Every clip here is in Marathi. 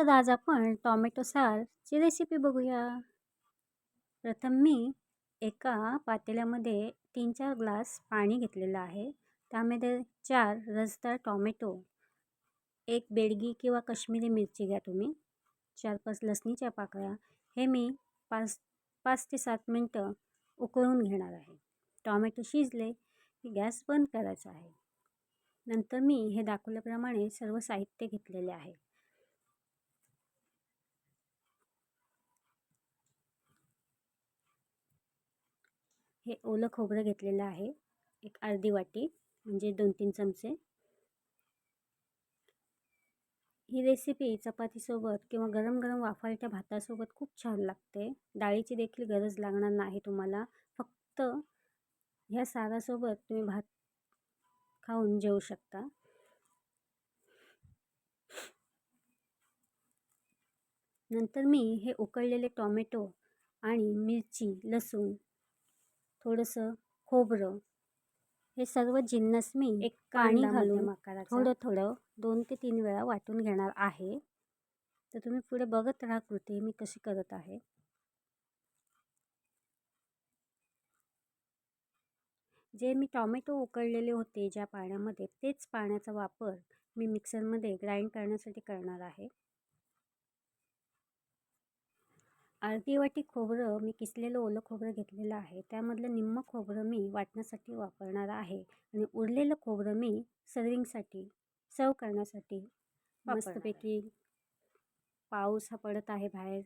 तर आज आपण टॉमॅटो सारची रेसिपी बघूया. प्रथम मी एका पातेल्यामध्ये तीन चार ग्लास पाणी घेतलेलं आहे. त्यामध्ये चार रसदार टॉमॅटो एक बेडगी किंवा कश्मीरी मिरची घ्या तुम्ही. चार पाच लसणीच्या पाकळ्या हे मी पाच पाच ते सात मिनटं उकळून घेणार आहे. टॉमॅटो शिजले की गॅस बंद करायचा आहे. नंतर मी हे दाखवल्याप्रमाणे सर्व साहित्य घेतलेले आहे. हे ओलं खोबरं घेतलेलं आहे. एक अर्धी वाटी म्हणजे दोन तीन चमचे. ही रेसिपी चपातीसोबत किंवा गरम गरम वाफाळत्या भातासोबत खूप छान लागते. डाळीची देखील गरज लागणार नाही तुम्हाला. फक्त ह्या सारासोबत तुम्ही भात खाऊन जेवू शकता. नंतर मी हे उकळलेले टॉमॅटो आणि मिरची लसूण थोडंसं खोबरं हे सर्व जिन्नस मी एक पाणी घालून थोडं थोडं दोन ते तीन वेळा वाटून घेणार आहे. तर तुम्ही पुढे बघत राहा कृती मी कशी करत आहे. जे मी टॉमॅटो उकळलेले होते ज्या पाण्यामध्ये तेच पाण्याचा वापर मी मिक्सरमध्ये ग्राइंड करण्यासाठी करणार आहे. अर्धी वाटी खोबरं मी किसलेलं ओलं खोबरं घेतलेलं आहे. त्यामधलं निम्म खोबरं मी वाटण्यासाठी वापरणार आहे आणि उरलेलं खोबरं मी सर्विंगसाठी सर्व करण्यासाठी मस्तपैकी पाऊस हा पडत आहे बाहेर.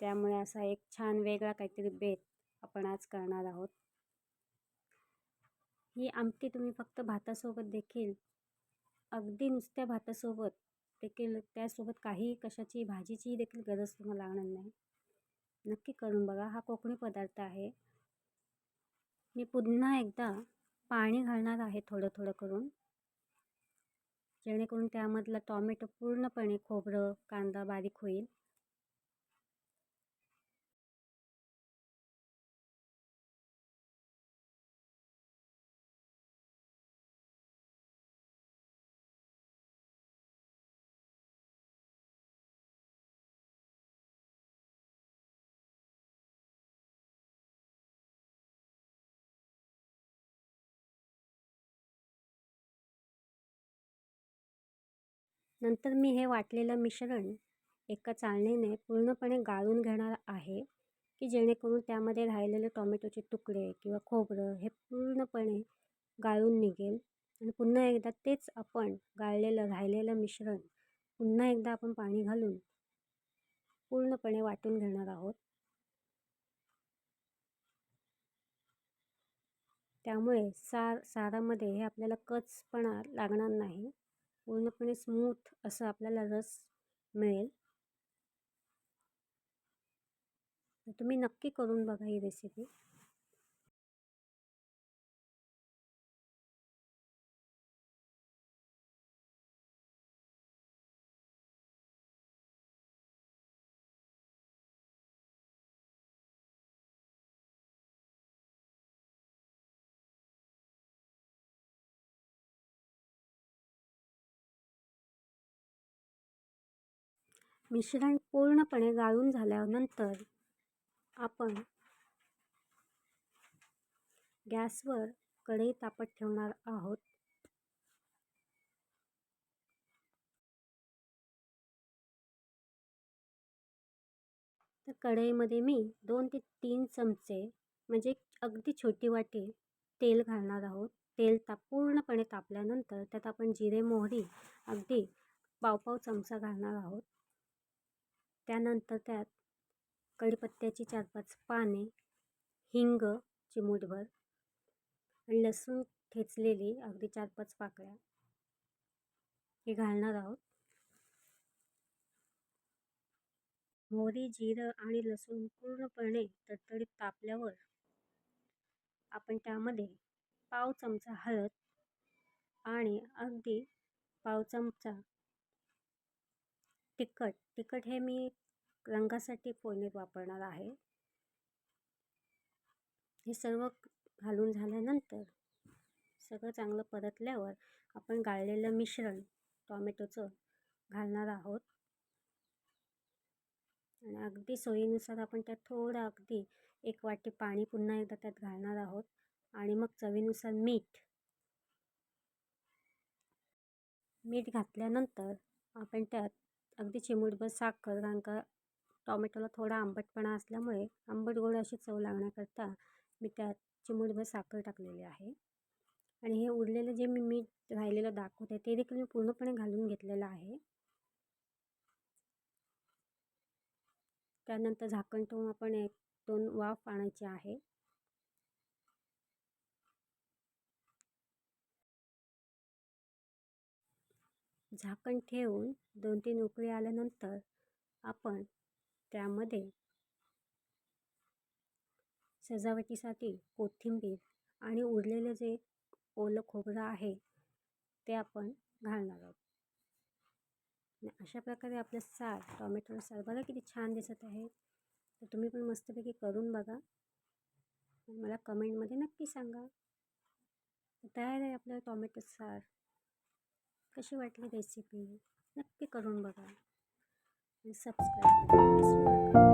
त्यामुळे असा एक छान वेगळा काहीतरी बेत आपण आज करणार आहोत. ही आमटी तुम्ही फक्त भातासोबत देखील अगदी नुसत्या भातासोबत देखील त्यासोबत काही कशाची भाजीची देखील गरज तुम्हाला लागणार नाही. नक्की करून बघा हा कोकणी पदार्थ आहे. मी पुन्हा एकदा पाणी घालणार आहे थोडं थोडं करून. जेणेकरून त्यामधला टॉमॅटो पूर्णपणे खोबरं कांदा बारीक होईल. नंतर मी हे वाटलेलं मिश्रण एका चाळणीने पूर्णपणे गाळून घेणार आहे की जेणेकरून त्यामध्ये राहिलेले टोमॅटोचे तुकडे किंवा खोबरं हे पूर्णपणे गाळून निघेल. आणि पुन्हा एकदा तेच आपण गाळलेलं राहिलेलं मिश्रण पुन्हा एकदा आपण पाणी घालून पूर्णपणे वाटून घेणार आहोत. त्यामुळे सार सारामध्ये हे आपल्याला कचपणा लागणार नाही. पूर्णपणे स्मूथ असा आपल्याला रस मिळेल. तुम्ही नक्की करून बघा ही रेसिपी मिश्रण पूर्णपणे गाळून झाल्यानंतर आपण गॅसवर कढई तापत ठेवणार आहोत. तर कढईमध्ये मी दोन ते तीन चमचे म्हणजे अगदी छोटी वाटी तेल घालणार आहोत. तेल ताप पूर्णपणे तापल्यानंतर त्यात आपण जिरे मोहरी अगदी पाव चमचा घालणार आहोत. त्यानंतर त्यात कढीपत्त्याची चार पाच पाने हिंग चिमूटभर आणि लसूण ठेचलेली अगदी चार पाच पाकळ्या हे घालणार आहोत. मोहरी जिरं आणि लसूण पूर्णपणे तडतडीत तापल्यावर आपण त्यामध्ये पाव चमचा हळद आणि अगदी पाव चमचा तिखट तिखट हे मी रंगासाठी फोडणीत वापरणार आहे. हे सर्व घालून झाल्यानंतर सगळं चांगलं परतल्यावर आपण गाळलेलं मिश्रण टॉमॅटोचं घालणार आहोत. आणि अगदी सोयीनुसार आपण त्यात थोडं अगदी एक वाटी पाणी पुन्हा एकदा त्यात घालणार आहोत. आणि मग चवीनुसार मीठ. मीठ घातल्यानंतर आपण त्यात अगदी चिमूटभर साखर कारण का टॉमॅटोला थोडा आंबटपणा असल्यामुळे आंबट गोड अशी चव लागण्याकरता मी त्यात चिमूटभर साखर टाकलेली आहे. आणि हे उरलेलं जे मी मीठ राहिलेलं दाखवते ते देखील मी पूर्णपणे घालून घेतलेलं आहे. त्यानंतर झाकण ठेवून आपण एक दोन वाफ आणायची आहे. झाकण ठेवून दोन तीन उकळी आल्यानंतर आपण त्यामध्ये सजावटीसाठी कोथिंबीर आणि उरलेलं जे ओलं खोबरं आहे ते आपण घालणार आहोत. अशा प्रकारे आपलं सार टॉमॅटो सार बघा किती छान दिसत आहे. तर तुम्ही पण मस्तपैकी करून बघा. मला कमेंटमध्ये नक्की सांगा. तयार आहे आपलं टॉमॅटो सार कशी वाटली रेसिपी नक्की करून बघा. सबस्क्राईब